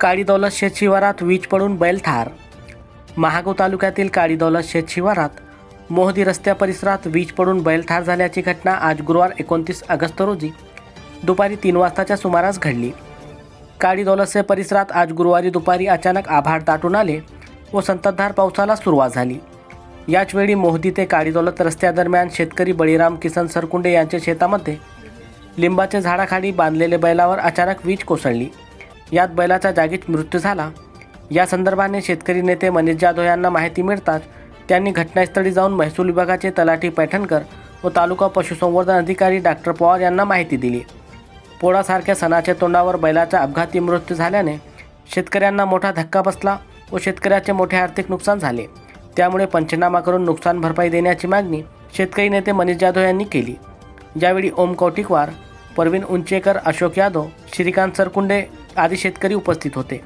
काळी दौलत शेत शिवारात वीज पडून बैल ठार. महागाव तालुक्यातील काळी दौलत शेत शिवारात मोहदी रस्त्या परिसरात वीज पडून बैल ठार झाल्याची घटना आज गुरुवार एकोणतीस ऑगस्ट रोजी दुपारी तीन वाजताच्या सुमारास घडली. काळी दौलतसे परिसरात आज गुरुवारी दुपारी अचानक आभाळ दाटून आले व संततधार पावसाला सुरुवात झाली. याचवेळी मोहदी ते काळी दौलत रस्त्यादरम्यान शेतकरी बळीराम किसन सरकुंडे यांच्या शेतामध्ये लिंबाच्या झाडाखाली बांधलेले बैलावर अचानक वीज कोसळली. यात बैलाचा जागीच मृत्यू झाला. या संदर्भाने शेतकरी नेते मनीष जाधव यांना माहिती मिळताच त्यांनी घटनास्थळी जाऊन महसूल विभागाचे तलाठी पैठणकर व तालुका पशुसंवर्धन अधिकारी डॉक्टर पवार यांना माहिती दिली. पोळासारख्या सणाच्या तोंडावर बैलाचा अपघाती मृत्यू झाल्याने शेतकऱ्यांना मोठा धक्का बसला व शेतकऱ्याचे मोठे आर्थिक नुकसान झाले. त्यामुळे पंचनामा करून नुकसान भरपाई देण्याची मागणी शेतकरी नेते मनीष जाधव यांनी केली. यावेळी ओम कौटिकवार परवीन उंचेकर अशोक यादव श्रीकांत सरकुंडे आदी शेतकरी उपस्थित होते.